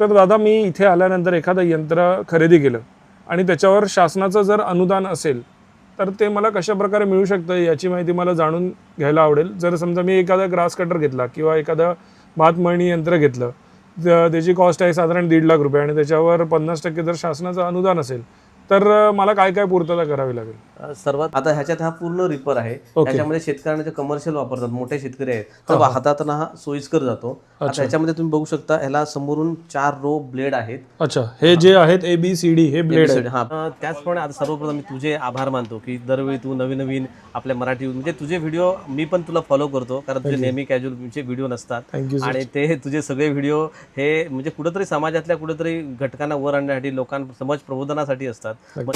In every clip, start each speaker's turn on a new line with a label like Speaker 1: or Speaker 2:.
Speaker 1: तर दादा मी इथे आल्यानंतर एखादं यंत्र खरेदी केलं आणि त्याच्यावर शासनाचं जर अनुदान असेल तर ते मला कशा प्रकारे मिळू शकतं याची माहिती मला जाणून घ्यायला आवडेल. जर समजा मी एखादा ग्रास कटर घेतला किंवा एखादं भात मळणी यंत्र घेतलं त्याची कॉस्ट आहे साधारण दीड लाख रुपये आणि त्याच्यावर पन्नास टक्के जर शासनाचं अनुदान असेल तर मला काय काय पूर्तता करावी लागेल?
Speaker 2: सर्वात आता ह्याच्यात हा पूर्ण रिपर आहे. त्याच्यामध्ये शेतकऱ्यांना जे कमर्शियल वापरतात मोठे शेतकरी आहेत तर हातातना हा. सोयीस्कर जातो. आता ह्याच्यामध्ये तुम्ही बघू शकता ह्याला समोरून चार रो ब्लेड आहेत.
Speaker 1: अच्छा. हे जे आहेत ए बी सी डी हे ब्लेड आहेत.
Speaker 2: हा. त्याचप्रमाणे आता सर्वप्रथम मी तुझे आभार मानतो की दरवेळी तू नवीन नवीन आपल्या मराठी म्हणजे तुझे व्हिडिओ मी पण तुला फॉलो करतो कारण तुझे नेहमी कॅज्युअल व्हिडिओ नसतात. आणि ते तुझे सगळे व्हिडिओ हे म्हणजे कुठेतरी समाजातल्या कुठेतरी घटकांना वर आणण्यासाठी लोकां समाज प्रबोधनासाठी असतात. मग-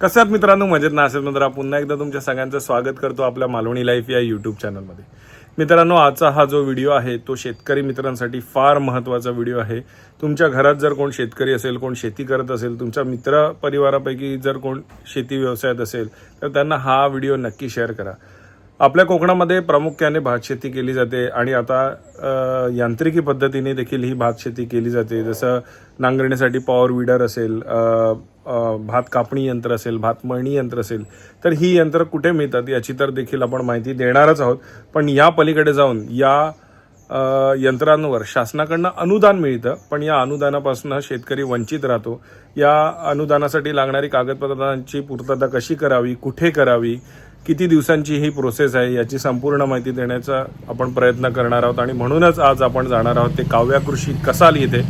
Speaker 1: कसं आहेत मित्रांनो? मजेत ना? असेल मित्र पुन्हा एकदा तुमच्या सगळ्यांचं स्वागत करतो आपल्या मालवणी लाईफ या यूट्यूब चॅनलमध्ये मित्रांनो आजचा हा जो व्हिडिओ आहे तो शेतकरी मित्रांसाठी फार महत्त्वाचा व्हिडिओ आहे. तुमच्या घरात जर कोण शेतकरी असेल कोण शेती करत असेल तुमच्या मित्र परिवारापैकी जर कोण शेती व्यवसायात असेल तर त्यांना हा व्हिडिओ नक्की शेअर करा. आपल्या कोकणामध्ये प्रामुख्याने भातशेती केली जाते आणि आता यांत्रिकी पद्धतीने देखील ही भातशेती केली जाते. जसं नांगरण्यासाठी पॉवर विडर असेल भात कापणी यंत्र असेल भात मळणी यंत्र असेल तर ही यंत्र कुठे मिळतात याची तर देखील आपण माहिती देणारच आहोत. पण या पलीकडे जाऊन या यंत्रांवर शासनाकडनं अनुदान मिळतं पण या अनुदानापासून शेतकरी वंचित राहतो. या अनुदानासाठी लागणारी कागदपत्रांची पूर्तता कशी करावी कुठे करावी किती दिवसांची ही प्रोसेस आहे याची संपूर्ण माहिती देण्याचा आपण प्रयत्न करणार आहोत आणि म्हणूनच आज आपण जाणार आहोत ते काव्याकृषी कसा लिहिते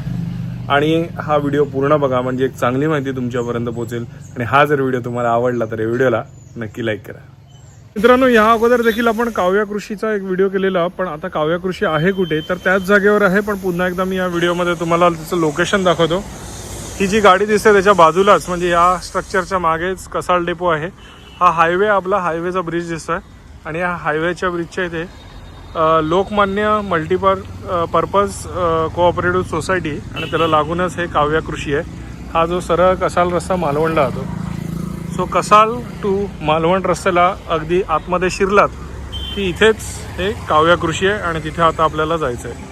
Speaker 1: आणि हा व्हिडिओ पूर्ण बघा म्हणजे एक चांगली माहिती तुमच्यापर्यंत पोहोचेल. आणि हा जर व्हिडिओ तुम्हाला आवडला तर या व्हिडिओला नक्की लाईक करा. मित्रांनो या अगोदर देखील आपण काव्याकृषीचा एक व्हिडिओ केलेला पण आता काव्याकृषी आहे कुठे तर त्याच जागेवर आहे पण पुन्हा एकदा मी या व्हिडिओमध्ये तुम्हाला त्याचं लोकेशन दाखवतो. ही जी गाडी दिसते त्याच्या बाजूलाच म्हणजे या स्ट्रक्चरच्या मागेच कसाल डेपो आहे. हा हायवे आपला हायवेचा ब्रिज दिसतोय. आणि या हायवेच्या ब्रिजच्या इथे Lokmanya multiple purpose cooperative society आणि त्याला लागूनच हे काव्या कृषी आहे. हा जो सरळ कसाल रस्ता मालवणला जातो. सो कसाल टू मालवण रस्त्याला अगदी आतमध्ये शिरलात की इथेच हे काव्या कृषी आहे आणि तिथे आता आपल्याला जायचं आहे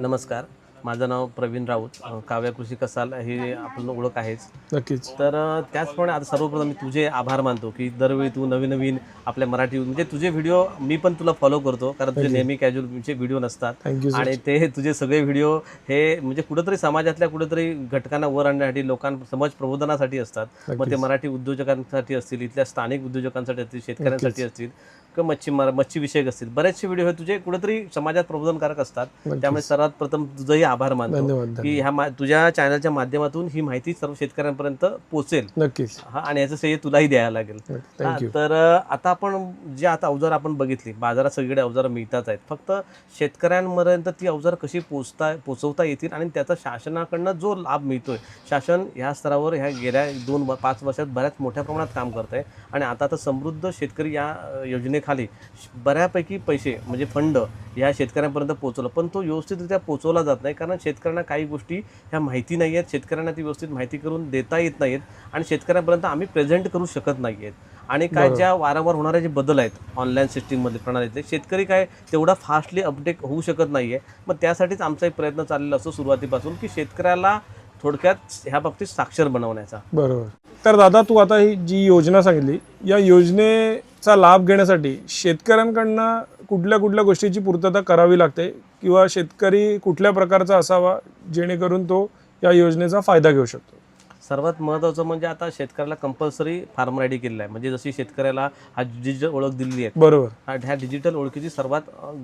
Speaker 2: नमस्कार. माझं नाव प्रवीण राऊत. काव्या कृषी कसाल हे आपलं ओळख आहेच.
Speaker 1: नक्कीच.
Speaker 2: तर त्याचप्रमाणे आता सर्वप्रथम मी तुझे आभार मानतो की दरवेळी तू नवीन नवीन आपल्या मराठी म्हणजे तुझे व्हिडिओ मी पण तुला फॉलो करतो कारण तुझे नेहमी कॅज्युअल व्हिडिओ नसतात. आणि ते तुझे सगळे व्हिडिओ हे म्हणजे कुठेतरी समाजातल्या कुठेतरी घटकांना वर आणण्यासाठी लोकां समाज प्रबोधनासाठी असतात. मग ते मराठी उद्योजकांसाठी असतील इथल्या स्थानिक उद्योजकांसाठी असतील शेतकऱ्यांसाठी असतील. किंवा मच्छीमार मच्छी विषयक असतील. बरेचसे व्हिडिओ हे तुझे कुठेतरी समाजात प्रबोधनकारक असतात. त्यामुळे सर्वात प्रथम तुझंही आभार मानतो. की ह्या तुझ्या चॅनलच्या माध्यमातून ही माहिती सर्व शेतकऱ्यांपर्यंत पोहोचेल.
Speaker 1: नक्कीच.
Speaker 2: हा आणि याचं श्रेय तुलाही द्यायला लागेल. तर आता आपण जे आता अवजार आपण बघितली बाजारात सगळीकडे अवजारं मिळतात आहेत. फक्त शेतकऱ्यांपर्यंत ती अवजारं कशी पोचता पोचवता येतील आणि त्याचा शासनाकडनं जो लाभ मिळतोय शासन ह्या स्तरावर ह्या गेल्या दोन पाच वर्षात बऱ्याच मोठ्या प्रमाणात काम करत आहे आणि आता तर समृद्ध शेतकरी या अ, श- बऱ्यापैकी पैसे म्हणजे फंड ह्या शेतकऱ्यांपर्यंत पोहोचवलं. पण तो व्यवस्थितरित्या पोहोचवला जात नाही. कारण शेतकऱ्यांना काही गोष्टी ह्या माहिती नाही आहेत. शेतकऱ्यांना ती व्यवस्थित माहिती करून देता येत नाहीत आणि शेतकऱ्यांपर्यंत आम्ही प्रेझेंट करू शकत नाही आहेत. आणि काय ज्या वारंवार होणारे जे बदल आहेत ऑनलाईन सिस्टीममध्ये प्रणालीतले शेतकरी काय तेवढा फास्टली अपडेट होऊ शकत नाही आहे. मग त्यासाठीच आमचा एक प्रयत्न चाललेला असतो सुरुवातीपासून की शेतकऱ्याला थोडक्यात ह्या बाबतीत साक्षर बनवण्याचा.
Speaker 1: बरोबर. तर दादा तू आता ही जी योजना सांगितली या चा लाभ घेण्यासाठी शेतकऱ्यांकडनं कुठल्या कुठल्या गोष्टीची पूर्तता करावी लागते किंवा शेतकरी कुठल्या प्रकारचा असावा जेणेकरून तो या योजनेचा फायदा घेऊ शकतो?
Speaker 2: सर्वात महत्त्वाचं म्हणजे आता शेतकऱ्याला कंपल्सरी फार्मर आय डी केलेला आहे. म्हणजे जशी शेतकऱ्याला हा डिजिटल ओळख दिलेली आहे.
Speaker 1: बरोबर.
Speaker 2: हा- ह्या डिजिटल ओळखीची सर्वात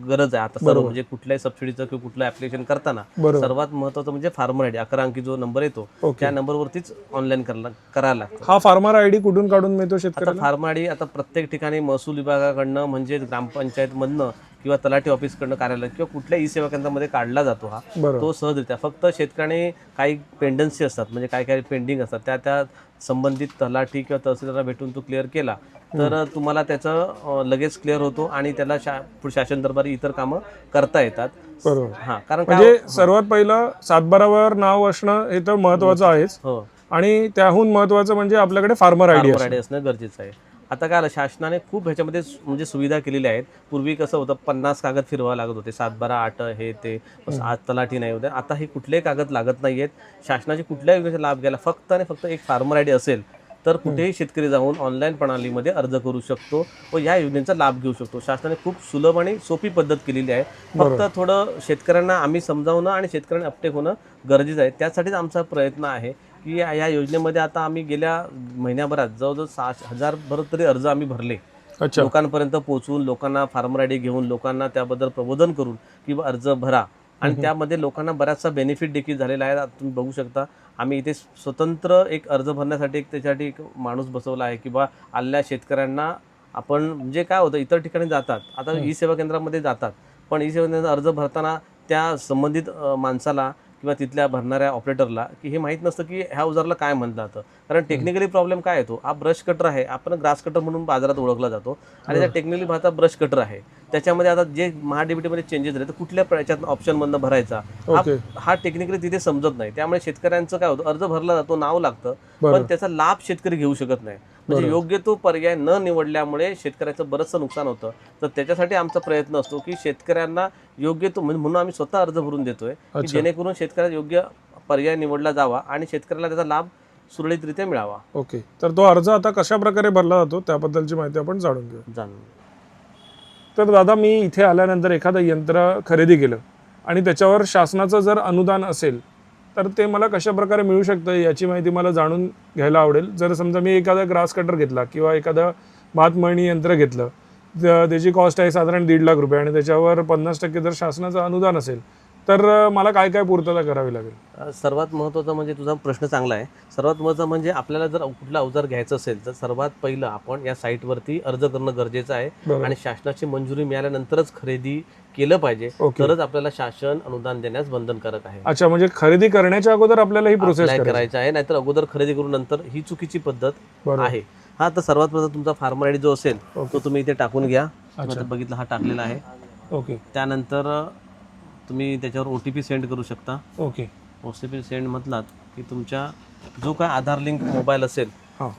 Speaker 2: गरज आहे. आता सर्व म्हणजे कुठल्याही सबसिडीचं किंवा कुठलं ऍप्लिकेशन करताना. सर्वात महत्वाचं म्हणजे फार्मर आयडी अकरा अंकी जो नंबर येतो. त्या नंबरवरतीच ऑनलाईन करायला लागतं.
Speaker 1: हा फार्मर आय डी कुठून काढून मिळतो शेतकऱ्याला?
Speaker 2: फार्मर आयडी आता प्रत्येक ठिकाणी महसूल विभागाकडनं म्हणजे ग्रामपंचायत मधनं किंवा तलाठी ऑफिसकडनं कार्यालय किंवा कुठल्या ई सेवा केंद्रामध्ये काढला जातो हा तो सहजरित्या. फक्त शेतकऱ्याने काही पेंडन्सी असतात म्हणजे काही काही पेंडिंग असतात त्या त्या संबंधित तलाठी किंवा तहसीलदाराला भेटून तो क्लिअर केला तर तुम्हाला त्याचं लगेच क्लिअर होतो आणि त्याला शा शासन दरबारी इतर कामं करता येतात.
Speaker 1: बरोबर.
Speaker 2: हां कारण
Speaker 1: म्हणजे सर्वात पहिलं सातबारावर नाव असणं हे तर महत्वाचं आहेच.
Speaker 2: हो.
Speaker 1: आणि त्याहून महत्वाचं म्हणजे आपल्याकडे फार्मर आयडी
Speaker 2: असणं गरजेचं आहे. आता काय शासनाने खूप ह्याच्यामध्ये म्हणजे सुविधा केलेल्या आहेत. पूर्वी कसं होतं पन्नास कागद फिरवावं लागत होते. सात बारा आठ हे ते. बस आज तलाठी नाही होते. आता हे कुठलेही कागद लागत नाही आहेत. शासनाचे कुठल्याही योजनेचा लाभ घ्यायला फक्त आणि फक्त एक फार्मर आय डी असेल तर कुठेही शेतकरी जाऊन ऑनलाईन प्रणालीमध्ये अर्ज करू शकतो व या योजनेचा लाभ घेऊ शकतो. शासनाने खूप सुलभ आणि सोपी पद्धत केलेली आहे. फक्त थोडं शेतकऱ्यांना आम्ही समजावणं आणि शेतकऱ्यांना अपटेक होणं गरजेचं आहे. त्यासाठीच आमचा प्रयत्न आहे. की या या योजनेमध्ये आता आम्ही गेल्या महिन्याभरात जवळजवळ सहा हजार भर तरी अर्ज आम्ही भरले.
Speaker 1: अच्छा.
Speaker 2: लोकांपर्यंत पोहोचून लोकांना फार्मर आय डी घेऊन लोकांना त्याबद्दल प्रबोधन करून की अर्ज भरा. आणि त्यामध्ये लोकांना बराचसा बेनिफिट देखील झालेला आहे. तुम्ही बघू शकता आम्ही इथे स्वतंत्र एक अर्ज भरण्यासाठी एक त्याच्यासाठी एक माणूस बसवला आहे की बा आलेल्या शेतकऱ्यांना आपण म्हणजे काय होतं इतर ठिकाणी जातात. आता ई सेवा केंद्रामध्ये जातात. पण ई सेवा केंद्रात अर्ज भरताना त्या संबंधित माणसाला किंवा तिथल्या भरणाऱ्या ऑपरेटरला की हे माहीत नसतं की ह्या उजारला काय म्हणलं जातं. कारण टेक्निकली प्रॉब्लेम काय येतो हा ब्रश कटर आहे. आपण ग्रास कटर म्हणून बाजारात ओळखला जातो. आणि त्या टेक्निकली भाता ब्रश कटर आहे. त्याच्यामध्ये आता जे महाडीबीटीमध्ये चेंजेस झाले तर कुठल्या याच्यात ऑप्शनमधनं भरायचा? हा टेक्निकली तिथे समजत नाही. त्यामुळे शेतकऱ्यांचं काय होतं? अर्ज भरला जातो नाव लागतं पण त्याचा लाभ शेतकरी घेऊ शकत नाही. म्हणजे योग्य तो पर्याय न निवडल्यामुळे शेतकऱ्याचं बरंचसं नुकसान होतं. तर त्याच्यासाठी आमचा प्रयत्न असतो की शेतकऱ्यांना योग्य तो म्हणजे म्हणून आम्ही स्वतः अर्ज भरून देतोय की. जेणेकरून शेतकऱ्याला योग्य पर्याय निवडला जावा आणि शेतकऱ्याला त्याचा लाभ सुरळीतरित्या मिळावा.
Speaker 1: ओके. तर तो अर्ज आता कशा प्रकारे भरला जातो त्याबद्दलची माहिती आपण जाणून घेऊ.
Speaker 2: जाणून
Speaker 1: तर दादा मी इथे आल्यानंतर एखादं यंत्र खरेदी केलं आणि त्याच्यावर शासनाचं जर अनुदान असेल तर ते मला कशा प्रकारे मिळू शकतं याची माहिती मला जाणून घ्यायला आवडेल. जर समजा मी एखादा ग्रास कटर घेतला किंवा एखादं भात मळणी यंत्र घेतलं त्याची कॉस्ट आहे साधारण दीड लाख रुपये आणि त्याच्यावर पन्नास टक्के जर शासनाचं अनुदान असेल तर मला काय काय पूर्तता करावी लागेल?
Speaker 2: सर्वात महत्त्वाचा म्हणजे तुझा प्रश्न चांगला आहे. सर्वात महत्त्वाचं म्हणजे आपल्याला जर कुठला अवजार घ्यायचं असेल तर सर्वात पहिलं आपण या साईटवरती अर्ज करणं गरजेचं आहे
Speaker 1: बरोबर.
Speaker 2: आणि शासनाची मंजुरी मिळाल्यानंतरच खरेदी केलं पाहिजे.
Speaker 1: ओके.
Speaker 2: तरच आपल्याला शासन अनुदान देण्यास बंधनकारक आहे.
Speaker 1: अच्छा म्हणजे खरेदी करण्याच्या अगोदर आपल्याला ही प्रोसेस करायची.
Speaker 2: करायचं आहे नाहीतर अगोदर खरेदी करून नंतर ही चुकीची पद्धत
Speaker 1: बरोबर.
Speaker 2: आहे. हा तर सर्वात प्रथम तुमचा फार्मर आयडी जो असेल
Speaker 1: ओके.
Speaker 2: तो तुम्ही इथे टाकून घ्या. आता बघितलं हा टाकलेला आहे.
Speaker 1: ओके.
Speaker 2: त्यानंतर तुम्ही त्याच्यावर ओ टी पी सेंड करू शकता.
Speaker 1: Okay.
Speaker 2: O T P send म्हटलात की तुमच्या जो काय आधार लिंक मोबाईल असेल.
Speaker 1: हां.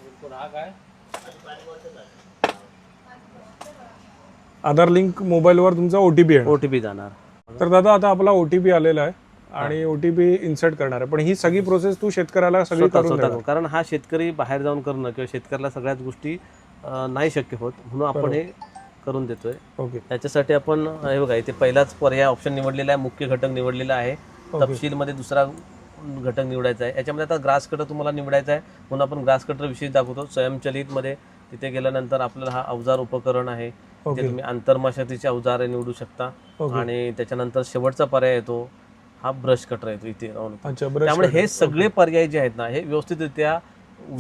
Speaker 1: आधार लिंक मोबाईलवर तुमचा ओ टी पी आहे
Speaker 2: ओ टी पी जाणार.
Speaker 1: तर दादा आता आपला ओ टी पी आलेला आहे आणि ओ टी पी इन्सर्ट करणार आहे. पण ही सगळी प्रोसेस तू शेतकऱ्याला सगळी
Speaker 2: स्वतः
Speaker 1: करून
Speaker 2: स्वतः
Speaker 1: देणार.
Speaker 2: करून. कारण हा शेतकरी बाहेर जाऊन करणं किंवा शेतकऱ्याला सगळ्याच गोष्टी अ, नाही शक्य होत. म्हणून आपण हे करून देतोय.
Speaker 1: ओके.
Speaker 2: त्याच्यासाठी आपण हे बघा इथे पहिलाच पर्याय ऑप्शन निवडलेला आहे मुख्य घटक निवडलेला आहे. तपशीलमध्ये दुसरा घटक निवडायचा आहे. याच्यामध्ये आता ग्रास कटर तुम्हाला निवडायचा आहे. म्हणून आपण ग्रास कटर विषयी दाखवतो. स्वयंचलित मध्ये तिथे गेल्यानंतर आपल्याला हा अवजार उपकरण आहे.
Speaker 1: ओके.
Speaker 2: तुम्ही आंतरमाशातीचे अवजार निवडू शकता. आणि त्याच्यानंतर शेवटचा पर्याय येतो. हा ब्रश कटर येतो इथे. त्यामुळे हे सगळे पर्याय जे आहेत ना हे व्यवस्थितरित्या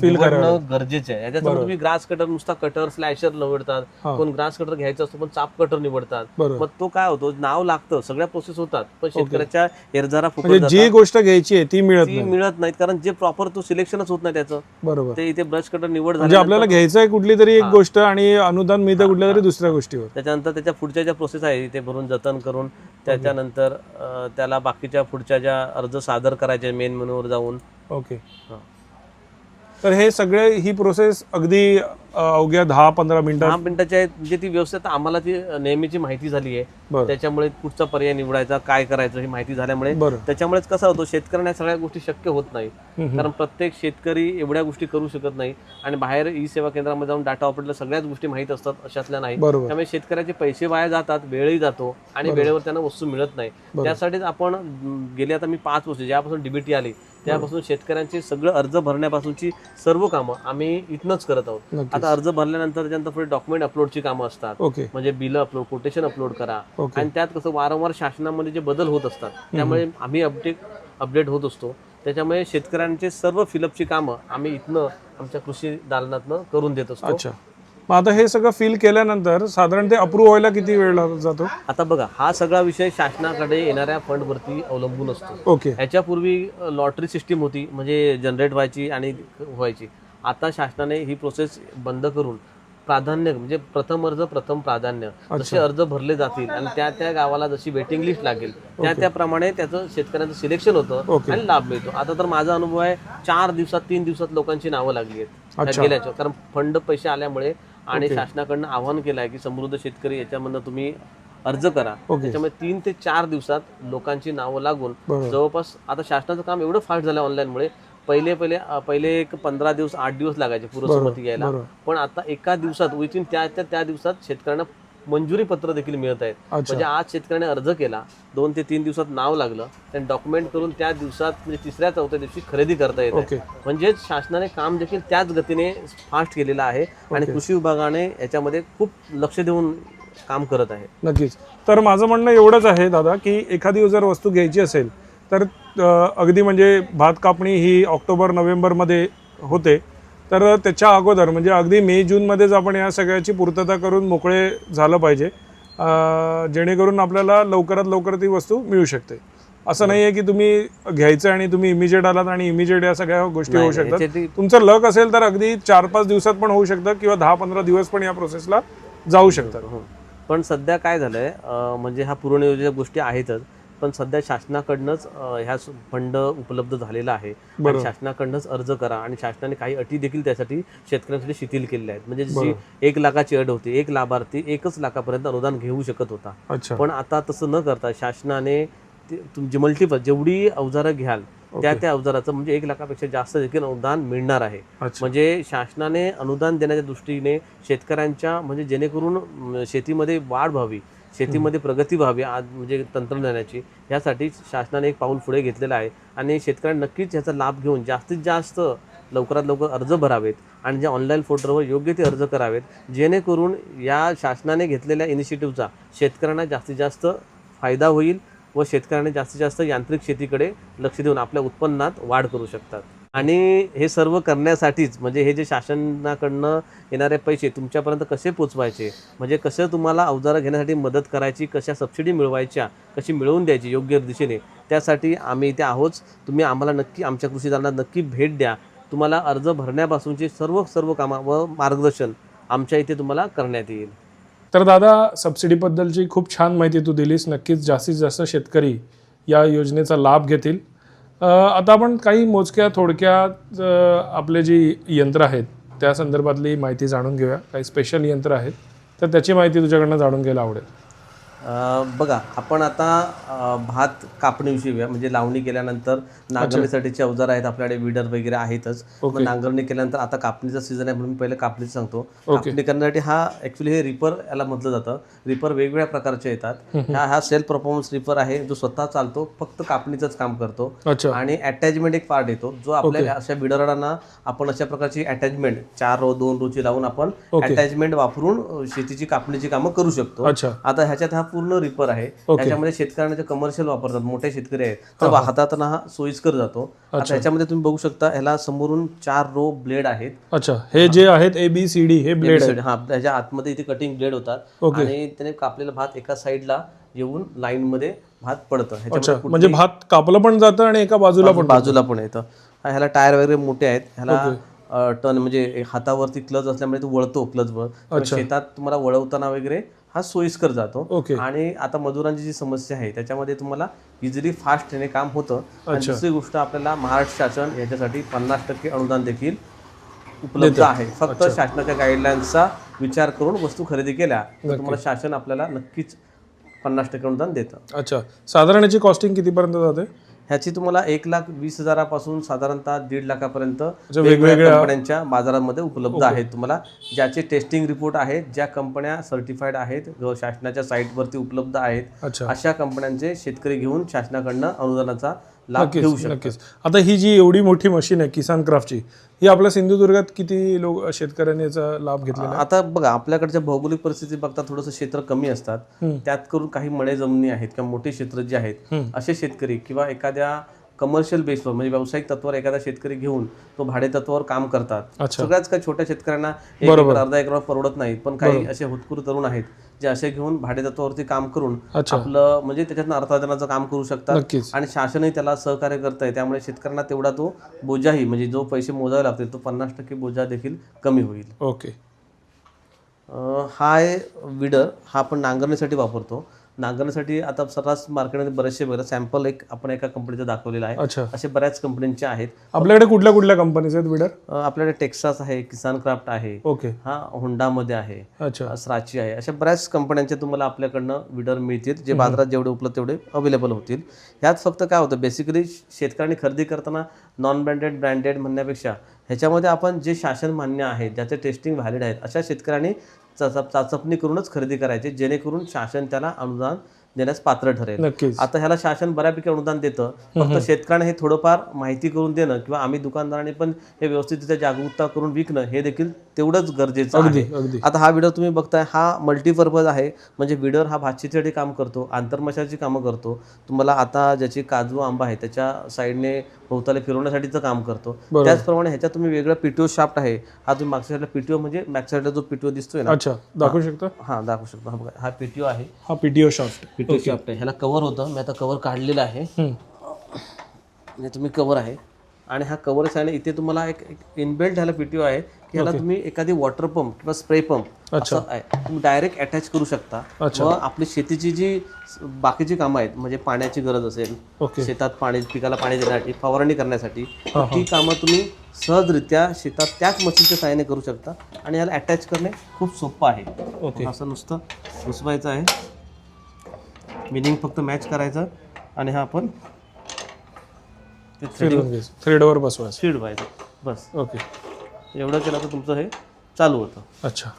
Speaker 2: निवडणं गरजेचं आहे. याच्यात. तुम्ही ग्रास कटर नुसता कटर स्लॅशर निवडतात. कोण ग्रास कटर घ्यायचा असतो पण चाप कटर निवडतात. मग तो काय होतो? नाव लागतं. सगळ्या प्रोसेस होतात. पण शेतकऱ्याच्या फुकट
Speaker 1: म्हणजे जी. गोष्ट घ्यायची आहे ती मिळत
Speaker 2: ती
Speaker 1: नाही.
Speaker 2: मिळत नाहीत. कारण जे प्रॉपर तो सिलेक्शनच होत नाही त्याचं.
Speaker 1: बरोबर.
Speaker 2: ते इथे ब्रश कटर निवड
Speaker 1: म्हणजे आपल्याला घ्यायचं आहे कुठली तरी एक. गोष्ट आणि अनुदान मिळतं कुठल्या तरी दुसऱ्या गोष्टीवर.
Speaker 2: त्याच्यानंतर त्याच्या पुढच्या ज्या प्रोसेस आहे ते भरून जतन करून त्याच्यानंतर त्याला बाकीच्या पुढच्या ज्या अर्ज सादर करायचे मेन मेनूवर जाऊन.
Speaker 1: ओके
Speaker 2: हा.
Speaker 1: तर हे सगळे ही प्रोसेस अगदी अवघ्या दहा पंधरा
Speaker 2: दहा
Speaker 1: मिनिटात
Speaker 2: मिनिटाच्या आहेत, म्हणजे ती व्यवस्थित आम्हाला ती नेहमीची माहिती झाली आहे.
Speaker 1: बरं.
Speaker 2: त्याच्यामुळे पुढचा पर्याय निवडायचा काय करायचं ही माहिती झाल्यामुळे.
Speaker 1: बरं.
Speaker 2: त्याच्यामुळेच कसं होतो शेतकऱ्यांना या सगळ्या गोष्टी शक्य होत नाही.
Speaker 1: हम्म.
Speaker 2: कारण प्रत्येक शेतकरी एवढ्या गोष्टी करू शकत नाही. आणि बाहेर ई सेवा केंद्रामध्ये जाऊन डाटा ऑपरेटरला सगळ्याच गोष्टी माहीत असतात अशातल्या नाही.
Speaker 1: बरोबर.
Speaker 2: त्यामुळे शेतकऱ्याचे पैसे वाया जातात वेळही जातो आणि वेळेवर त्यांना वस्तू मिळत नाही.
Speaker 1: बरोबर.
Speaker 2: त्यासाठीच आपण गेली आता मी पाच वर्ष ज्यापासून डीबीटी आली त्यापासून शेतकऱ्यांची सगळं अर्ज भरण्यापासूनची सर्व कामं आम्ही इथनंच करत आहोत. आता अर्ज भरल्यानंतर त्याच्यानंतर पुढे डॉक्युमेंट अपलोडची कामं असतात म्हणजे बिल अपलोड कोटेशन अपलोड करा. आणि त्यात कसं वारंवार शासनामध्ये जे बदल होत असतात त्यामुळे आम्ही अपडेट अपडेट होत असतो. त्याच्यामुळे शेतकऱ्यांचे सर्व फिलअपची कामं आम्ही इथनं आमच्या कृषी दालनातनं करून देत असतो.
Speaker 1: मग आता हे सगळं फिल केल्यानंतर साधारण ते अप्रूव्ह व्हायला किती वेळ लाग- जातो?
Speaker 2: आता बघा हा सगळा विषय शासनाकडे येणाऱ्या फंडवरती अवलंबून असतो.
Speaker 1: ओके
Speaker 2: ह्याच्यापूर्वी लॉटरी सिस्टीम होती म्हणजे जनरेट व्हायची आणि व्हायची. आता शासनाने ही प्रोसेस बंद करून प्राधान्य म्हणजे प्रथम अर्ज प्रथम प्राधान्य जसे अर्ज भरले जातील आणि त्या त्या गावाला जशी वेटिंग लिस्ट लागेल त्या त्याप्रमाणे त्याचं शेतकऱ्यांचं सिलेक्शन होतं. आणि लाभ मिळतो. आता तर माझा अनुभव आहे चार दिवसात तीन दिवसात लोकांची नावं लागली आहेत.
Speaker 1: अच्छा.
Speaker 2: गेल्याच्या कारण फंड पैसे आल्यामुळे आणि शासनाकडनं आवाहन केलं आहे की समृद्ध शेतकरी याच्यामधनं तुम्ही अर्ज करा
Speaker 1: ओके.
Speaker 2: त्याच्यामुळे तीन ते चार दिवसात लोकांची नावं लागून
Speaker 1: बरोबर.
Speaker 2: जवळपास आता शासनाचं काम एवढं फास्ट झालं ऑनलाईनमुळे पहिले पहिले अं, पहिले एक पंधरा दिवस आठ दिवस लागायचे पूर्वसंमती यायला
Speaker 1: बरोबर.
Speaker 2: पण आता एका दिवसात विथिन त्या त्या त्या दिवसात शेतकऱ्यांना मंजुरी पत्र देखील मिळत आहेत. म्हणजे आज शेतकऱ्याने अर्ज केला दोन ते तीन दिवसात नाव लागलं त्यांनी डॉक्युमेंट करून त्या दिवसात म्हणजे तिसऱ्या चौथ्या दिवशी खरेदी करता येत म्हणजेच शासनाने काम देखील त्याच गतीने फास्ट केलेलं आहे आणि कृषी विभागाने याच्यामध्ये खूप लक्ष देऊन काम करत आहे.
Speaker 1: नक्कीच. तर माझं म्हणणं एवढंच आहे दादा की एखादी जर वस्तू घ्यायची असेल तर अगदी म्हणजे भात कापणी ही ऑक्टोबर नोव्हेंबरमध्ये होते. तर त्याच्या अगोदर म्हणजे अगदी मे जूनमध्येच आपण या सगळ्याची पूर्तता करून मोकळे झालं पाहिजे. जेणेकरून आपल्याला लवकरात लवकर ती वस्तू मिळू शकते. असं नाही आहे की तुम्ही घ्यायचं आणि तुम्ही इमिजिएट आलात आणि इमिजिएट या सगळ्या गोष्टी होऊ शकतात. तुमचं लक असेल तर अगदी चार पाच दिवसात पण होऊ शकतं किंवा दहा पंधरा दिवस पण या प्रोसेसला जाऊ शकतात.
Speaker 2: हो. पण सध्या काय झालंय म्हणजे ह्या पूर्वनियोजित गोष्टी आहेतच. पण सध्या शासनाकडनंच ह्या फंड उपलब्ध झालेला आहे. आणि शासनाकडनंच अर्ज करा आणि शासनाने काही अटी देखील त्यासाठी शेतकऱ्यांसाठी शिथिल केलेल्या आहेत. म्हणजे जशी एक लाखाची अट होती एक लाभार्थी एकच लाखापर्यंत अनुदान घेऊ शकत होता. पण आता तसं न करता शासनाने तुमची मल्टिपल जेवढी अवजारं घ्याल त्या त्या अवजाराचं म्हणजे एक लाखापेक्षा जास्त देखील अनुदान मिळणार आहे. म्हणजे शासनाने अनुदान देण्याच्या दृष्टीने शेतकऱ्यांच्या म्हणजे जेणेकरून शेतीमध्ये वाढ व्हावी. शेतीमध्ये प्रगती व्हावी आज म्हणजे तंत्रज्ञानाची यासाठी शासनाने एक पाऊल पुढे घेतलेलं आहे. आणि शेतकऱ्यांना नक्कीच याचा लाभ घेऊन जास्तीत जास्त लवकरात लवकर अर्ज भरावेत आणि ज्या ऑनलाईन पोर्टलवर योग्य ते अर्ज करावेत जेणेकरून या शासनाने घेतलेल्या इनिशिएटिव्हचा शेतकऱ्यांना जास्तीत जास्त फायदा होईल व शेतकऱ्यांनी जास्तीत जास्त यांत्रिक शेतीकडे लक्ष देऊन आपल्या उत्पन्नात वाढ करू शकतात. आणि हे सर्व करण्यासाठीच म्हणजे हे जे शासनाकडनं येणारे पैसे तुमच्यापर्यंत कसे पोचवायचे? म्हणजे कसं तुम्हाला अवजारं घेण्यासाठी मदत करायची? कशा सबसिडी मिळवायच्या? कशी मिळवून द्यायची योग्य दिशेने? त्यासाठी आम्ही इथे आहोत. तुम्ही आम्हाला नक्की आमच्या कृषी दालनात नक्की भेट द्या. तुम्हाला अर्ज भरण्यापासूनचे सर्व सर्व कामा व मार्गदर्शन आमच्या इथे तुम्हाला करण्यात येईल.
Speaker 1: तर दादा सबसिडीबद्दलची खूप छान माहिती तू दिलीस. नक्कीच जास्तीत जास्त शेतकरी या योजनेचा लाभ घेतील. आता आपण काही मोजक्या थोडक्यात आपले जी यंत्र आहेत त्या संदर्भातली माहिती जाणून घेऊया. काही स्पेशल यंत्र आहेत तर त्याची माहिती तुझ्याकडनं जाणून घ्यायला आवडेल.
Speaker 2: बघा आपण आता भात कापणीविषयी. म्हणजे लावणी केल्यानंतर नांगरणीसाठीचे अवजार आहेत आपल्याकडे विडर वगैरे आहेतच. मग नांगरणी केल्यानंतर आता कापणीचा सीझन आहे म्हणून मी पहिले कापणीचं सांगतो. कापणी करण्यासाठी हा ऍक्च्युली हे रिपर याला म्हटलं जातं. रिपर वेगवेगळ्या प्रकारचे येतात. हा हा सेल्फ परफॉर्मन्स रिपर आहे जो स्वतः चालतो फक्त कापणीचंच काम करतो. आणि अटॅचमेंट एक पार्ट येतो जो आपल्या अशा बिडरांना आपण अशा प्रकारची अटॅचमेंट चार रो दोन रोची लावून आपण अटॅचमेंट वापरून शेतीची कापणीची कामं करू शकतो. आता ह्याच्यात हा पूर्ण रिपर आहे. ह्याच्यामध्ये शेतकऱ्यांना जे कमर्शियल वापरतात मोठे शेतकरी आहेत तर हातातना हा. सोयीस्कर जातो. आता ह्याच्यामध्ये तुम्ही बघू शकता ह्याला समोरून चार रो ब्लेड आहेत.
Speaker 1: अच्छा. हे जे आहेत ए बी सी डी हे ब्लेड
Speaker 2: हा त्याच्या आतमध्ये इथे कटिंग ब्लेड होतात. आणि त्याने कापलेला भात एका साईडला येऊन लाईन मध्ये भात पडतं.
Speaker 1: म्हणजे भात कापलं पण जातं आणि एका बाजूला पण
Speaker 2: बाजूला पण येतं. ह्याला टायर वगैरे मोठे आहेत. ह्याला टर्न म्हणजे हातावरती क्लच असल्यामुळे तो वळतो क्लच वर शेतात तुम्हाला वळवताना वगैरे हा सोयीस्कर जातो.
Speaker 1: ओके.
Speaker 2: आणि आता मजुरांची जी समस्या आहे त्याच्यामध्ये तुम्हाला इझिली फास्ट याने काम होतं. आणि दुसरी गोष्ट आपल्याला महाराष्ट्र शासन याच्यासाठी पन्नास टक्के अनुदान देखील उपलब्ध आहे. फक्त शासनाच्या गाईडलाईन्सचा विचार करून वस्तू खरेदी केल्या तर तुम्हाला शासन आपल्याला नक्कीच पन्नास टक्के अनुदान देतं.
Speaker 1: अच्छा. साधारण याची कॉस्टिंग कितीपर्यंत जाते?
Speaker 2: ह्याची तुम्हाला एक लाख वीस हजारापासून साधारणतः दीड लाखापर्यंत
Speaker 1: वेगवेगळ्या-
Speaker 2: वेगवेगळ्या कंपन्यांच्या बाजारामध्ये उपलब्ध आहेत तुम्हाला. ज्याचे टेस्टिंग रिपोर्ट आहेत ज्या कंपन्या सर्टिफाईड आहेत शासनाच्या साईटवरती उपलब्ध आहेत अशा कंपन्यांचे शेतकरी घेऊन शासनाकडनं अनुदानाचा लाभ घेऊ शकतात.
Speaker 1: नक्कीच. आता ही जी एवढी मोठी मशीन आहे किसान क्राफ्टची ही आपल्या सिंधुदुर्गात किती लोक शेतकऱ्यांनी याचा लाभ घेतलेला आहे?
Speaker 2: आता बघा आपल्याकडच्या भौगोलिक परिस्थिती बघता थोडंसं क्षेत्र कमी असतात. त्यात करून काही मळे जमिनी आहेत किंवा मोठे क्षेत्र जे आहेत असे शेतकरी किंवा एखाद्या कमर्शियल बेसवर म्हणजे व्यावसायिक तत्वावर एखादा शेतकरी घेऊन तो भाडे तत्वावर काम करतात. सगळ्याच काही छोट्या शेतकऱ्यांना एक एकर अर्धा एकरावर परवडत नाहीत पण काही असे हुतकुर तरुण आहेत जे असे घेऊन भाडे तत्वावरती काम करून आपलं म्हणजे त्याच्यातनं अर्थार्जनाचं काम करू शकतात आणि शासनही त्याला सहकार्य करत आहे त्यामुळे शेतकऱ्यांना तेवढा तो बोजाही म्हणजे जो पैसे मोजावे लागतील तो पन्नास टक्के बोजा देखील कमी होईल.
Speaker 1: ओके.
Speaker 2: हा आहे विडर हा आपण नांगरणीसाठी वापरतो. नांगरणीसाठी आता सर्रास मार्केटमध्ये बरेचसे बघा सॅम्पल एक आपण एका कंपनीचं दाखवलेलं आहे.
Speaker 1: अच्छा.
Speaker 2: असे बऱ्याच कंपन्यांचे आहेत.
Speaker 1: आपल्याकडे कुठल्या कुठल्या कंपनीचे आहेत विडर
Speaker 2: आपल्याकडे टेक्सास आहे किसान क्राफ्ट आहे.
Speaker 1: ओके.
Speaker 2: हा होंडामध्ये आहे.
Speaker 1: अच्छा.
Speaker 2: स्राची आहे. अशा बऱ्याच कंपन्यांचे तुम्हाला आपल्याकडनं विडर मिळतील जे बाजारात जेवढे उपलब्ध तेवढे अवेलेबल होतील. ह्यात फक्त काय होतं बेसिकली शेतकऱ्यांनी खरेदी करताना नॉन ब्रँडेड ब्रँडेड म्हणण्यापेक्षा ह्याच्यामध्ये आपण जे शासन मान्य आहे ज्याचे टेस्टिंग व्हॅलिड आहेत अशा शेतकऱ्यांनी चाचप चाचपणी करूनच खरेदी करायची जेणेकरून शासन त्याला अनुदान देण्यास पात्र ठरेल. आता ह्याला शासन बऱ्यापैकी अनुदान देतं. फक्त शेतकऱ्यांना हे थोडंफार माहिती करून देणं किंवा आम्ही दुकानदारांनी पण हे व्यवस्थितरित्या जागरूकता करून विकणं हे देखील तेवढंच गरजेचं आहे. आता हा विडर तुम्ही बघताय हा मल्टीपर्पज आहे. म्हणजे विडर हा भातशेतीसाठी काम करतो आंतरमशाची कामं करतो. तुम्हाला आता ज्याची काजू आंबा आहे त्याच्या साईडने भोवताले फिरवण्यासाठीचं काम करतो.
Speaker 1: बरोबर.
Speaker 2: त्याचप्रमाणे ह्याच्यात तुम्ही वेगळं पीटीओ शाफ्ट आहे. हा तुम्ही मागच्या साईडला पीटीओ म्हणजे बॅक साईडला जो पीटीओ दिसतोय ना.
Speaker 1: अच्छा दाखवू शकता?
Speaker 2: हा दाखवू शकतो. हा बघा हा पीटीओ आहे.
Speaker 1: हा पीटीओ शॉफ्ट
Speaker 2: पीटीओ शाफ्ट आहे. ह्याला कव्हर होतं. मी आता कव्हर काढलेलं आहे. तुम्ही कव्हर आहे. आणि हा कव्हर आहे इथे तुम्हाला एक इनबिल्ट ह्याला पीटीओ आहे की ह्याला तुम्ही एखादी वॉटर पंप किंवा स्प्रे पंप असं आहे. तुम्ही डायरेक्ट अटॅच करू शकता. व आपली शेतीची जी बाकीची कामं आहेत म्हणजे पाण्याची गरज असेल शेतात पाणी पिकाला पाणी देण्यासाठी फवारणी करण्यासाठी ती कामं तुम्ही सहजरित्या शेतात त्याच मशीनच्या सहाय्याने करू शकता आणि याला अटॅच करणे खूप सोपं आहे.
Speaker 1: ओके.
Speaker 2: असं नुसतं घुसवायचं आहे. मिनिंग फक्त मॅच करायचं आणि हा आपण ते थ्रेडिंग
Speaker 1: थ्रेडवर बसवायचं
Speaker 2: फीड व्हायचं बस
Speaker 1: ओके
Speaker 2: एवढं केलं तर तुमचं हे चालू होतं.
Speaker 1: अच्छा.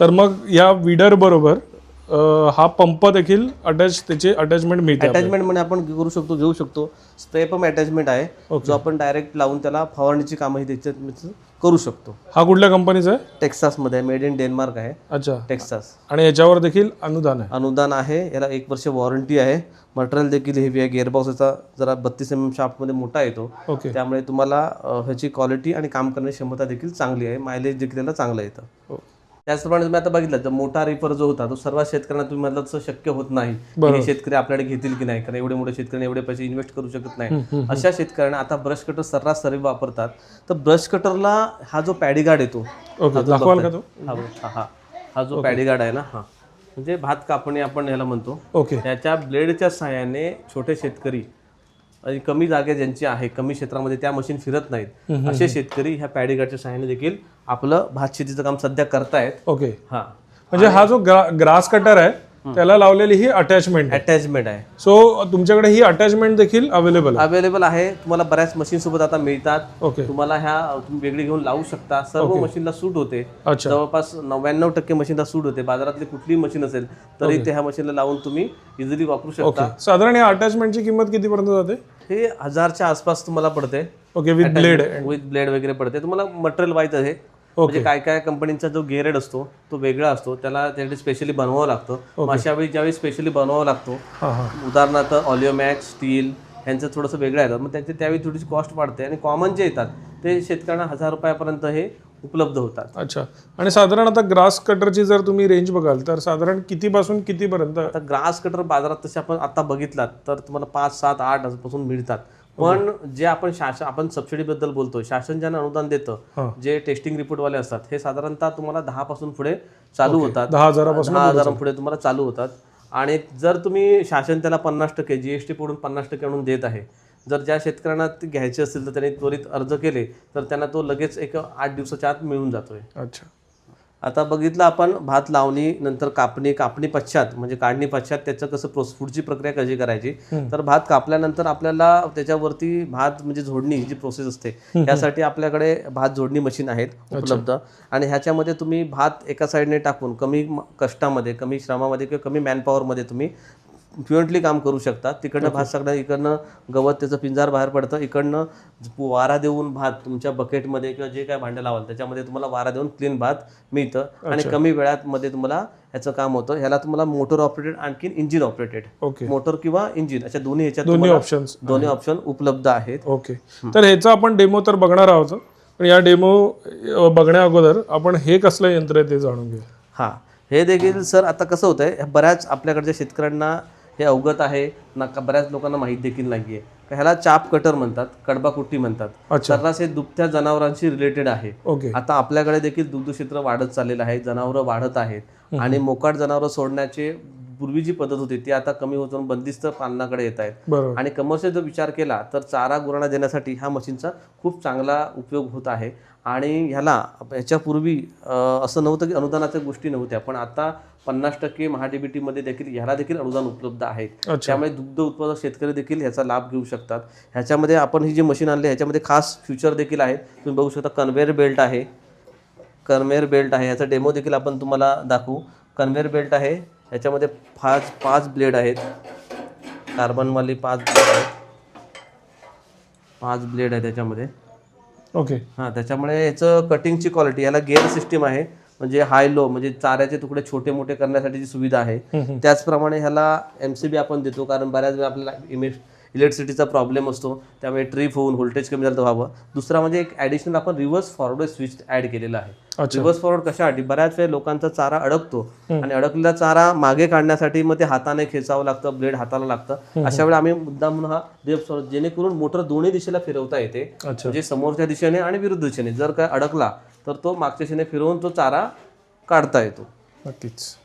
Speaker 1: तर मग या विडर बरोबर अं, हा पंप देखील अटॅच त्याचे अटॅचमेंट मिळते आपल्याला.
Speaker 2: अटॅचमेंट म्हणजे आपण करू शकतो घेऊ शकतो. स्प्रे पंप अटॅचमेंट आहे. जो आपण डायरेक्ट लावून त्याला फवारणीची कामंही त्याच्यात करू शकतो.
Speaker 1: हा कुठल्या कंपनीचा आहे?
Speaker 2: टेक्सासमध्ये मेड इन डेन्मार्क आहे.
Speaker 1: अच्छा.
Speaker 2: टेक्सास
Speaker 1: आणि याच्यावर देखील अनुदान आहे.
Speaker 2: अनुदान आहे. याला एक वर्ष वॉरंटी आहे. मटेरियल देखील हेवी आहे. गिअरबॉक्स याचा जरा बत्तीस एम एम शाफ्टमध्ये मोठा येतो.
Speaker 1: ओके
Speaker 2: त्यामुळे तुम्हाला अ, ह्याची क्वालिटी आणि काम करण्याची क्षमता देखील चांगली आहे. मायलेज देखील याला चांगलं येतं.
Speaker 1: हो.
Speaker 2: त्याचप्रमाणे तुम्ही आता बघितलं तर मोठा रिपर जो होता तो सर्व शेतकऱ्यांना तुम्ही म्हटलं तसं शक्य होत नाही. की हे शेतकरी आपल्याकडे घेतील की नाही? कारण एवढे मोठे शेतकरी एवढे पैसे इन्व्हेस्ट करू शकत नाही. अशा शेतकऱ्यांना आता ब्रश कटर सर्रास सर्व वापरतात. तर ब्रश कटरला हा जो पॅडीगार्ड येतो
Speaker 1: ओके दाखवाल का तो?
Speaker 2: हा बघ, हा हा. हा जो पॅडीगार्ड आहे ना हा. म्हणजे भात कापणी आपण ह्याला म्हणतो.
Speaker 1: ओके.
Speaker 2: त्याच्या ब्लेडच्या सहाय्याने छोटे शेतकरी आणि कमी जागे ज्यांची आहे कमी क्षेत्रामध्ये त्या मशीन फिरत नाहीत असे शेतकरी ह्या पॅडीगार्डच्या सहाय्याने देखील आपलं भात शेतीचं काम सध्या करतायत.
Speaker 1: ओके.
Speaker 2: हा.
Speaker 1: म्हणजे हा जो ग्रास कटर आहे त्याला लावलेली ही अटॅचमेंट
Speaker 2: अटॅचमेंट आहे.
Speaker 1: सो तुमच्याकडे ही अटॅचमेंट देखील अवेलेबल आहे.
Speaker 2: अवेलेबल आहे. तुम्हाला बऱ्याच मशीन सोबत आता मिळतात.
Speaker 1: ओके
Speaker 2: तुम्हाला ह्या तुम्ही वेगळी घेऊन लावू शकता. सर्व मशीनला सूट होते. जवळपास नव्याण्णव टक्के मशीनला सूट होते. बाजारातली कुठलीही मशीन असेल तरी त्या मशीनला लावून तुम्ही इझिली वापरू शकता.
Speaker 1: साधारण या अटॅचमेंटची किंमत कितीपर्यंत जाते?
Speaker 2: हे हजारच्या आसपास तुम्हाला पडते.
Speaker 1: Okay with blade
Speaker 2: with blade वगैरे पडते. तुम्हाला मटेरियल वाईज आहे. म्हणजे काय काय कंपनीचा जो गेरेड असतो तो वेगळा असतो. त्याला त्यासाठी स्पेशली बनवावं लागतं. अशा वेळी ज्यावेळी स्पेशली बनवावं लागतो उदाहरणार्थ ऑलिओमॅक्स स्टील यांचं थोडंसं वेगळं येतात मग त्यांचे त्यावेळी थोडीशी कॉस्ट वाढते आणि कॉमन जे येतात ते शेतकऱ्यांना हजार रुपयापर्यंत हे उपलब्ध होतात.
Speaker 1: अच्छा. आणि साधारण आता ग्रास कटरची जर तुम्ही रेंज बघाल तर साधारण कितीपासून कितीपर्यंत?
Speaker 2: आता ग्रास कटर बाजारात तसे आपण आता बघितलात तर तुम्हाला पाच सात आठपासून मिळतात. पण जे आपण शासन आपण सबसिडी बद्दल बोलतोय शासन ज्यांना अनुदान. देतं जे टेस्टिंग रिपोर्ट वाले असतात हे साधारणतः तुम्हाला दहा पासून पुढे चालू होतात.
Speaker 1: दहा हजारापासून
Speaker 2: दहा हजारांपुढे तुम्हाला चालू होतात. आणि जर तुम्ही शासन त्याला पन्नास टक्के जीएसटी पडून पन्नास टक्के म्हणून देत आहे जर ज्या शेतकऱ्यांना ते घ्यायचे असतील तर त्यांनी त्वरित अर्ज केले तर त्यांना तो लगेच एक आठ दिवसाच्या आत मिळून जातोय.
Speaker 1: अच्छा.
Speaker 2: आता बघितलं आपण भात लावणी नंतर कापणी कापणी पश्चात म्हणजे काढणी पश्चात त्याचं कसं प्रोस पुढची प्रक्रिया कशी करायची? तर भात कापल्यानंतर आपल्याला त्याच्यावरती भात म्हणजे झोडणी ही जी प्रोसेस असते त्यासाठी आपल्याकडे भात जोडणी मशीन आहेत उपलब्ध. आणि ह्याच्यामध्ये तुम्ही भात एका साईडने टाकून कमी कष्टामध्ये कमी श्रमामध्ये किंवा कमी मॅनपॉवरमध्ये तुम्ही फ्लुएंटली काम करू शकतात. तिकडनं भात सगळं इकडनं गवत त्याचं पिंजार बाहेर पडतं. इकडनं वारा देऊन भात तुमच्या बकेटमध्ये किंवा जे काय भांडं लावाल त्याच्यामध्ये तुम्हाला वारा देऊन क्लीन भात मिळतं. आणि कमी वेळात मध्ये तुम्हाला याचं काम होतं. ह्याला तुम्हाला मोटर ऑपरेटेड आणखीन इंजिन ऑपरेटेड
Speaker 1: ओके
Speaker 2: मोटर किंवा इंजिन अशा दोन्ही ह्याच्यात
Speaker 1: दोन्ही ऑप्शन्स
Speaker 2: दोन्ही ऑप्शन उपलब्ध आहेत.
Speaker 1: ओके तर ह्याचा आपण डेमो तर बघणार आहोत. पण या डेमो बघण्या अगोदर आपण हे कसलं यंत्र आहे ते जाणून घेऊ
Speaker 2: हा. हे देखील सर आता कसं होतंय बऱ्याच आपल्याकडच्या शेतकऱ्यांना हे अवगत आहे. ना बऱ्याच लोकांना माहीत देखील नाहीये. का ह्याला चाप कटर म्हणतात कडबाकुट्टी म्हणतात.
Speaker 1: अच्छा.
Speaker 2: सर्रास हे दुभत्या जनावरांशी रिलेटेड आहे.
Speaker 1: ओके.
Speaker 2: आता आपल्याकडे देखील दुग्ध क्षेत्र वाढत चाललेलं आहे. जनावरं वाढत आहेत. आणि मोकाट जनावरं सोडण्याचे पूर्वी जी पद्धत होती ती आता कमी होत बंदिस्त पालनाकडे येत आहेत. आणि कमर्शियल जर विचार केला तर चारा गुरांना देण्यासाठी ह्या मशीनचा खूप चांगला उपयोग होत आहे. आणि ह्याला ह्याच्यापूर्वी अं, असं नव्हतं की अनुदानाच्या गोष्टी नव्हत्या. पण आता पन्नास टक्के महाडीबीटीमध्ये देखील ह्याला देखील अनुदान उपलब्ध आहे. त्यामुळे दुग्ध उत्पादक शेतकरी देखील ह्याचा लाभ घेऊ शकतात. ह्याच्यामध्ये आपण ही जी मशीन आणली ह्याच्यामध्ये खास फ्युचर देखील आहेत. तुम्ही बघू शकता कन्व्हेअर बेल्ट आहे. कन्व्हेअर बेल्ट आहे. याचा डेमो देखील आपण तुम्हाला दाखवू. कन्व्हेअर बेल्ट आहे. ह्याच्यामध्ये पाच पाच ब्लेड आहेत. कार्बनवाली पाच ब्लेड आहेत. पाच ब्लेड आहे त्याच्यामध्ये.
Speaker 1: ओके
Speaker 2: हां त्याच्यामुळे याचं कटिंगची क्वालिटी याला गेअर सिस्टीम आहे. म्हणजे हाय लो म्हणजे चाऱ्याचे तुकडे छोटे मोठे करण्यासाठीची सुविधा आहे त्याचप्रमाणे ह्याला एम सी बी आपण देतो कारण बऱ्याच वेळा आपल्याला इमेज इलेक्ट्रिसिटीचा प्रॉब्लेम असतो त्यामुळे ट्रिप होऊन व्होल्टेज कमी झालं तर व्हावं. दुसरा म्हणजे एक ॲडिशनल आपण रिव्हर्स फॉरवर्ड स्विच ॲड केलेला आहे. रिव्हर्स फॉरवर्ड कशासाठी बऱ्याच वेळ लोकांचा चारा अडकतो आणि अडकलेला चारा मागे काढण्यासाठी मग ते हाताने खेचावं लागतं ब्लेड हाताला लागतं. अशा वेळी आम्ही मुद्दा म्हणून हा रिव्हर्स फॉरवर्ड जेणेकरून मोटर दोन्ही दिशेला फिरवता येते. म्हणजे समोरच्या दिशेने आणि विरुद्ध दिशेने. जर काय अडकला तर तो मागच्या दिशेने फिरवून तो चारा काढता येतो.
Speaker 1: नक्कीच.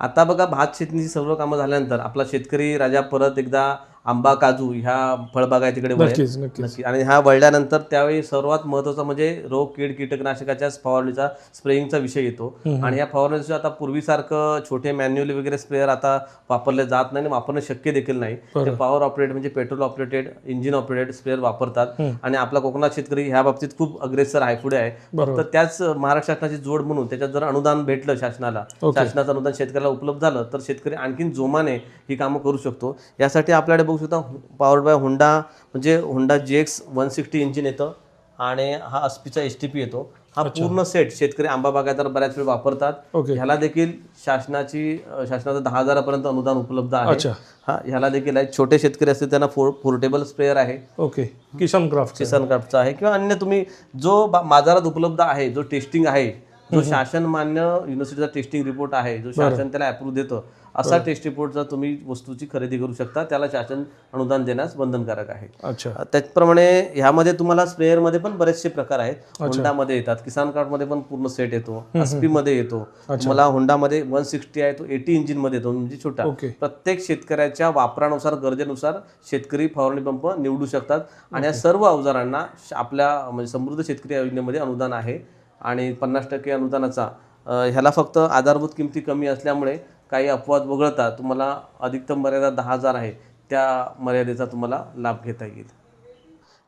Speaker 2: आता बघा भात शेतीची सर्व कामं झाल्यानंतर आपला शेतकरी राजा परत एकदा आंबा काजू ह्या फळबागायतीकडे
Speaker 1: नक्कीच नक्कीच.
Speaker 2: आणि ह्या वळल्यानंतर त्यावेळी सर्वात महत्त्वाचा म्हणजे रोग कीड कीटकनाशकाच्या फवारणीचा स्प्रेइंगचा विषय येतो. आणि या फवारणीचं आता पूर्वीसारखं छोटे मॅन्युअली वगैरे स्प्रेअर आता वापरले जात नाही आणि वापरणं शक्य देखील नाही. ते पॉवर ऑपरेट म्हणजे petrol operated engine operated sprayer वापरतात. आणि आपला कोकणात शेतकरी ह्या बाबतीत खूप अग्रेसर आहे पुढे आहे.
Speaker 1: बरोबर.
Speaker 2: तर त्याच महाराष्ट्र शासनाची जोड म्हणून त्याच्यात जर अनुदान भेटलं शासनाला शासनाचं अनुदान शेतकऱ्याला उपलब्ध झालं तर शेतकरी आणखीन जोमाने ही कामं करू शकतो. यासाठी आपल्याकडे बघू शकता पॉवर बाय होंडा म्हणजे Honda J X one sixty engine येतं आणि हा अस्पीचा एस टी पी येतो. हा पूर्ण सेट शेतकरी आंबा बागायतदार बऱ्याच वेळ वापरतात. ह्याला देखील शासनाची शासनाचं दहा हजारापर्यंत अनुदान उपलब्ध आहे. हा ह्याला देखील आहे. छोटे शेतकरी असतील त्यांना फोर पोर्टेबल स्प्रेअर आहे.
Speaker 1: ओके किशन क्राफ्ट
Speaker 2: किसन कार्डचा आहे. किंवा अन्य तुम्ही जो बाजारात उपलब्ध आहे जो टेस्टिंग आहे जो शासन मान्य युनिव्हर्सिटीचा टेस्टिंग रिपोर्ट आहे जो शासन त्याला अप्रूव्ह देतं असा टेस्ट रिपोर्टचा तुम्ही वस्तूची खरेदी करू शकता. त्याला शासन अनुदान देण्यास बंधनकारक आहे.
Speaker 1: अच्छा.
Speaker 2: त्याचप्रमाणे ह्यामध्ये तुम्हाला स्प्रेअरमध्ये पण बरेचसे प्रकार आहेत. होंडामध्ये येतात किसान कार्डमध्ये पण पूर्ण सेट येतो एसपी मध्ये येतो. तुम्हाला होंडामध्ये वन सिक्स्टी आहे तो एटी इंजिनमध्ये येतो म्हणजे छोटा. प्रत्येक शेतकऱ्याच्या वापरानुसार गरजेनुसार शेतकरी फवारणी पंप निवडू शकतात. आणि या सर्व अवजारांना आपल्या म्हणजे समृद्ध शेतकरी योजनेमध्ये अनुदान आहे. आणि पन्नास टक्के अनुदानाचा. ह्याला फक्त आधारभूत किमती कमी असल्यामुळे काही अपवाद वगळता तुम्हाला अधिकतम मर्यादा दहा हजार आहे. त्या मर्यादेचा तुम्हाला लाभ घेता येईल.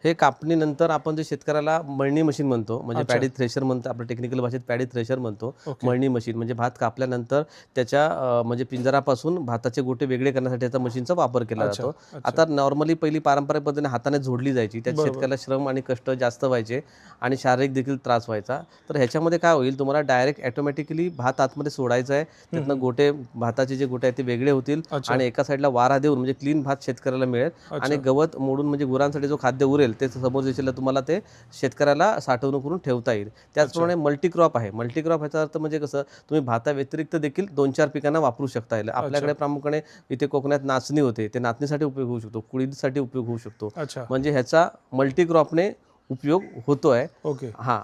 Speaker 2: हे कापणीनंतर आपण जे शेतकऱ्याला मळणी मशीन म्हणतो म्हणजे पॅडी थ्रेशर म्हणतो आपल्या टेक्निकल भाषेत पॅडी थ्रेशर म्हणतो मळणी मशीन म्हणजे भात कापल्यानंतर त्याच्या अं, म्हणजे पिंजरापासून भाताचे गोटे वेगळे करण्यासाठी त्याचा मशीनचा वापर केला जातो. आता नॉर्मली पहिली पारंपरिक पद्धतीने हाताने झोडली जायची त्यात शेतकऱ्याला श्रम आणि कष्ट जास्त व्हायचे आणि शारीरिक देखील त्रास व्हायचा. तर ह्याच्यामध्ये काय होईल तुम्हाला डायरेक्ट ऑटोमॅटिकली भात आतमध्ये सोडायचा आहे. त्यातनं गोटे भाताचे जे गोटे आहेत ते वेगळे होतील आणि एका साईडला वारा देऊन म्हणजे क्लीन भात शेतकऱ्याला मिळेल. आणि गवत मोडून म्हणजे गुरांसाठी जो खाद्य उरेल ते समोर दिशेला तुम्हाला ते शेतकऱ्याला साठवणूक करून ठेवता येईल. त्याचप्रमाणे मल्टीक्रॉप आहे. मल्टीक्रॉप ह्याचा अर्थ म्हणजे कसं तुम्ही भाता व्यतिरिक्त देखील दोन चार पिकांना वापरू शकता येईल आपल्याकडे प्रामुख्याने इथे कोकणात नाचणी होते. ते नाचणीसाठी उपयोग होऊ शकतो. कुळीसाठी उपयोग होऊ शकतो. म्हणजे ह्याचा मल्टीक्रॉपने उपयोग होतोय.
Speaker 1: ओके.
Speaker 2: हा.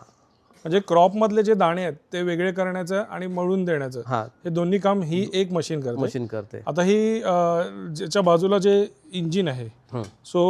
Speaker 1: म्हणजे क्रॉप मधले जे दाणे आहेत ते वेगळे करण्याचं आणि मळून देण्याचं
Speaker 2: हा.
Speaker 1: हे दोन्ही काम ही एक मशीन करते.
Speaker 2: मशीन करते.
Speaker 1: आता ही ज्याच्या बाजूला जे इंजिन आहे. सो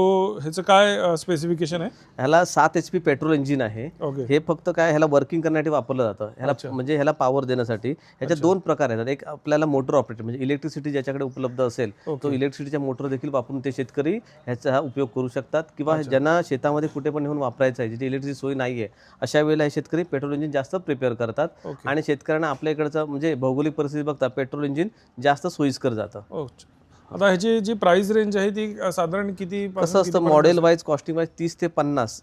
Speaker 1: ह्याचं काय स्पेसिफिकेशन आहे?
Speaker 2: ह्याला सात एच पी पेट्रोल इंजिन आहे.
Speaker 1: ओके
Speaker 2: हे फक्त काय ह्याला वर्किंग करण्यासाठी वापरलं जातं. ह्याला म्हणजे ह्याला पॉवर देण्यासाठी. ह्याच्या दोन प्रकार आहेत. एक आपल्याला मोटर ऑपरेटर म्हणजे इलेक्ट्रिसिटी ज्याच्याकडे उपलब्ध असेल तो इलेक्ट्रिसिटीच्या मोटर देखील वापरून ते शेतकरी ह्याचा उपयोग करू शकतात. किंवा ज्यांना शेतामध्ये कुठे पण नेऊन वापरायचं आहे जिथे इलेक्ट्रिसिटी सोय नाही आहे अशा वेळेला हे शेतकरी पेट्रोल इंजिन जास्त प्रिपेअर करतात. आणि शेतकऱ्यांना आपल्या इकडचं म्हणजे भौगोलिक परिस्थिती बघता पेट्रोल इंजिन जास्त सोयीस्कर जातं.
Speaker 1: ओ आता ह्याची जी प्राइस रेंज आहे ती साधारण किती
Speaker 2: कसं असतं मॉडेल वाईज कॉस्टिंग वाईज तीस ते पन्नास.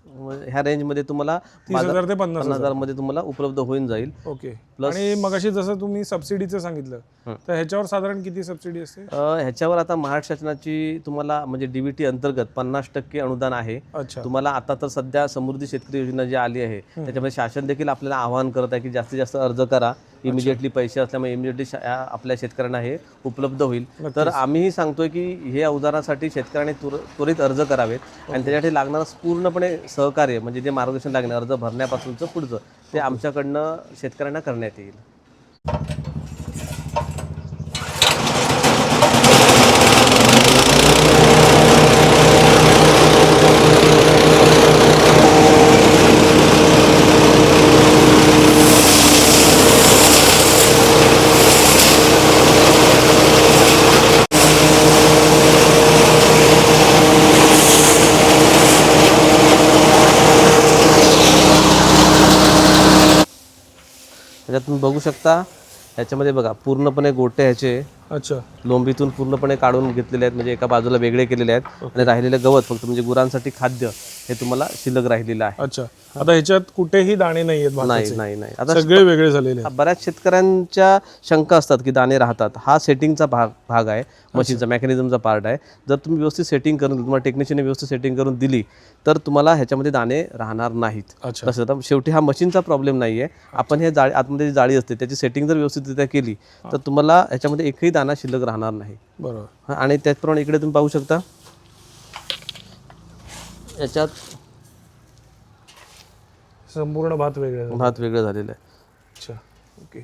Speaker 2: ह्या रेंजमध्ये तुम्हाला
Speaker 1: तीस हजार ते पन्नास
Speaker 2: पन्नास हजारमध्ये तुम्हाला उपलब्ध होऊन जाईल.
Speaker 1: ओके. आणि मगाशी जसं तुम्ही सबसिडीचं सांगितलं तर ह्याच्यावर साधारण किती सबसिडी असते?
Speaker 2: ह्याच्यावर आता महाराष्ट्र शासनाची तुम्हाला म्हणजे डीबीटी अंतर्गत पन्नास टक्के अनुदान आहे. तुम्हाला आता तर सध्या समृद्धी शेतकरी योजना जी आली आहे त्याच्यामध्ये शासन देखील आपल्याला आवाहन करत आहे की जास्तीत जास्त अर्ज करा. इमिजिएटली पैसे असल्यामुळे इमिजिएटली आपल्या शेतकऱ्यांना हे उपलब्ध होईल. तर आम्हीही सांगतोय की हे अवजारासाठी शेतकऱ्यांनी तुर त्वरित अर्ज करावेत. आणि त्याच्यासाठी लागणारं पूर्णपणे सहकार्य म्हणजे जे मार्गदर्शन लागणार अर्ज भरण्यापासूनचं पुढचं ते आमच्याकडनं शेतकऱ्यांना करण्यात येईल. त्याच्यात तुम्ही बघू शकता ह्याच्यामध्ये बघा पूर्णपणे गोटे ह्याचे
Speaker 1: अच्छा.
Speaker 2: लोंबीतून पूर्णपणे काढून घेतलेले आहेत म्हणजे एका बाजूला वेगळे केलेले आहेत आणि राहिलेले गवत फक्त म्हणजे गुरांसाठी खाद्य. हे तुम्हाला शिल्लक राहिलेलं आहे.
Speaker 1: अच्छा. आता ह्याच्यात कुठेही दाणे नाही आहेत
Speaker 2: नाही नाही नाही. आता
Speaker 1: सगळे वेगळे झालेले आहेत.
Speaker 2: बऱ्याच शेतकऱ्यांच्या शंका असतात की दाणे राहतात. हा सेटिंगचा भाग भाग आहे. मशीनचा मेकॅनिझमचा पार्ट आहे. जर तुम्ही व्यवस्थित सेटिंग करून तुम्हाला टेक्निशियनने व्यवस्थित सेटिंग करून दिली तर तुम्हाला ह्याच्यामध्ये दाणे राहणार नाहीत.
Speaker 1: अच्छा.
Speaker 2: कसं तर शेवटी हा मशीनचा प्रॉब्लेम नाही आहे आपण हे जाळी आतमध्ये जी जाळी असते त्याची सेटिंग जर व्यवस्थितरित्या केली तर तुम्हाला ह्याच्यामध्ये एकही दाणा शिल्लक राहणार नाही.
Speaker 1: बरोबर.
Speaker 2: हा, आणि त्याचप्रमाणे इकडे तुम्ही पाहू शकता याच्यात
Speaker 1: संपूर्ण भात वेगळे झाले.
Speaker 2: भात वेगळं झालेलं आहे
Speaker 1: अच्छा ओके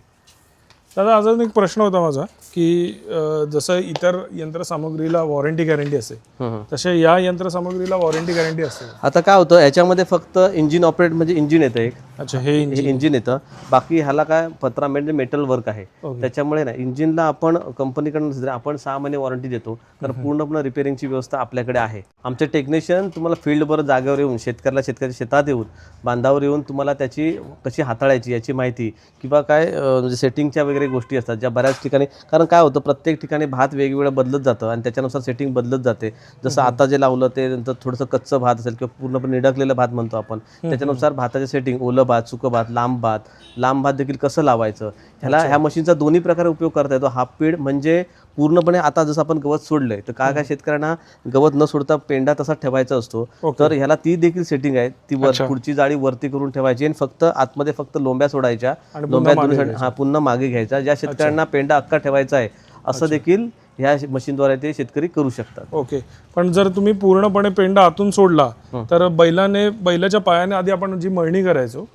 Speaker 1: दादा अजून एक प्रश्न होता माझा की अ, जसं इतर यंत्रसामुग्रीला वॉरंटी गॅरंटी असते
Speaker 2: हं.
Speaker 1: तसे या यंत्रसामुग्रीला वॉरंटी गॅरंटी असते
Speaker 2: आता काय होतं याच्यामध्ये फक्त इंजिन ऑपरेट म्हणजे इंजिन येतं एक
Speaker 1: अच्छा हे
Speaker 2: इंजिन येतं. बाकी ह्याला काय पत्रा म्हणजे मेटल वर्क आहे. त्याच्यामुळे ना इंजिनला आपण कंपनीकडून आपण सहा महिने वॉरंटी देतो. कारण पूर्णपणे रिपेअरिंगची व्यवस्था आपल्याकडे आहे. आमचे टेक्निशियन तुम्हाला फील्डवर जागेवर येऊन शेतकऱ्याला शेतकऱ्याच्या शेतात येऊन बांधावर येऊन तुम्हाला त्याची कशी हाताळायची याची माहिती किंवा काय म्हणजे सेटिंगच्या वगैरे गोष्टी असतात ज्या बऱ्याच ठिकाणी कारण काय होतं प्रत्येक ठिकाणी भात वेगवेगळं बदलत जातं आणि त्याच्यानुसार सेटिंग बदलत जाते. जसं आता जे लावलं ते नंतर थोडंसं कच्चं भात असेल किंवा पूर्णपणे निडकलेलं भात म्हणतो आपण त्याच्यानुसार भाताचे सेटिंग ओलं भात सुकं भात लांब भात लांब भात देखील कसं लावायचं? ह्याला ह्या मशीनचा दोन्ही प्रकारे उपयोग करता येतो हाफ पीड म्हणजे पूर्णपणे आता जसं आपण गवत सोडलंय तर काय काय शेतकऱ्यांना गवत न सोडता पेंडा तसा ठेवायचा असतो. तर ह्याला ती देखील सेटिंग आहे. ती वर पुढची जाळी वरती करून ठेवायची आणि फक्त आतमध्ये फक्त लोंब्या सोडायच्या. लोंब्या हा पुन्हा मागे घ्यायचा. ज्या शेतकऱ्यांना पेंडा अक्का ठेवायचा आहे असं देखील ह्या मशीनद्वारे ते शेतकरी करू शकतात.
Speaker 1: ओके. पण जर तुम्ही पूर्णपणे पेंडा आतून सोडला तर बैलाने बैलाच्या पायाने आधी आपण जी मळणी करायचो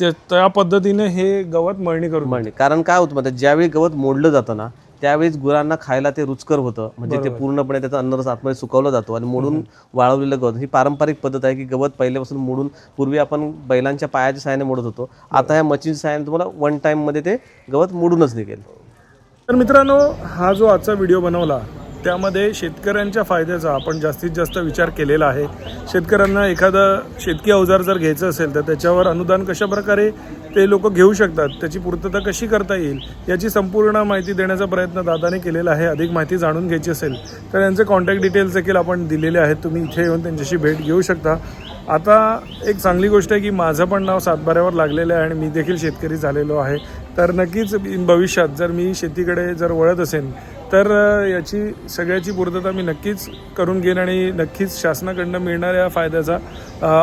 Speaker 1: त्या पद्धतीने हे गवत मळणी करून
Speaker 2: मळणी. कारण काय होतं माहिती ज्यावेळी गवत मोडलं जातं ना त्यावेळेस गुरांना खायला ते रुचकर होतं. म्हणजे ते पूर्णपणे त्याचा अन्नरस आतमध्ये सुकवला जातो आणि मोडून वाळवलेलं गवत. ही पारंपरिक पद्धत आहे की गवत पहिल्यापासून मोडून पूर्वी आपण बैलांच्या पायाच्या साहाय्याने मोडत होतो. आता ह्या मशीनच्या साहाय्याने तुम्हाला वन टाइममध्ये ते गवत मोडूनच निघेल.
Speaker 1: तर मित्रांनो हा जो आजचा व्हिडिओ बनवला त्यामध्ये शेतकऱ्यांच्या फायद्याचा आपण जास्तीत जास्त विचार केलेला आहे. शेतकऱ्यांना एखादं शेतकी अवजार जर घ्यायचं असेल तर त्याच्यावर अनुदान कशा प्रकारे ते लोक घेऊ शकतात त्याची पूर्तता कशी करता येईल याची संपूर्ण माहिती देण्याचा प्रयत्न दादाने केलेला आहे. अधिक माहिती जाणून घ्यायची असेल तर यांचे कॉन्टॅक्ट डिटेल्स देखील आपण दिलेले आहेत. तुम्ही इथे येऊन त्यांच्याशी भेट घेऊ शकता. आता एक चांगली गोष्ट आहे की माझं पण नाव सातबाऱ्यावर लागलेलं आहे आणि मी देखील शेतकरी झालेलो आहे. तर नक्कीच इन भविष्यात जर मी शेतीकडे जर वळत असेल तर याची सगळ्याची पूर्तता मी नक्कीच करून घेईन आणि नक्कीच शासनाकडनं मिळणाऱ्या फायद्याचा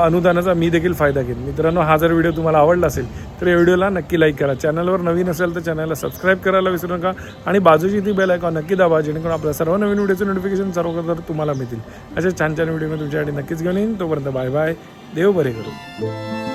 Speaker 1: अनुदानाचा मी देखील फायदा घेईन. मित्रांनो हा जर व्हिडिओ तुम्हाला आवडला असेल तर या व्हिडिओला नक्की लाईक करा. चॅनलवर नवीन असेल तर चॅनलला सबस्क्राईब करायला विसरू नका आणि बाजूची ती बेल आयकॉन नक्की दाबा जेणेकरून आपल्या सर्व नवीन व्हिडिओचं नोटिफिकेशन सर्व तुम्हाला मिळतील. अशा छान छान व्हिडिओ मी तुमच्यासाठी नक्कीच घेऊन येईन. तोपर्यंत बाय बाय. देव बरे करू.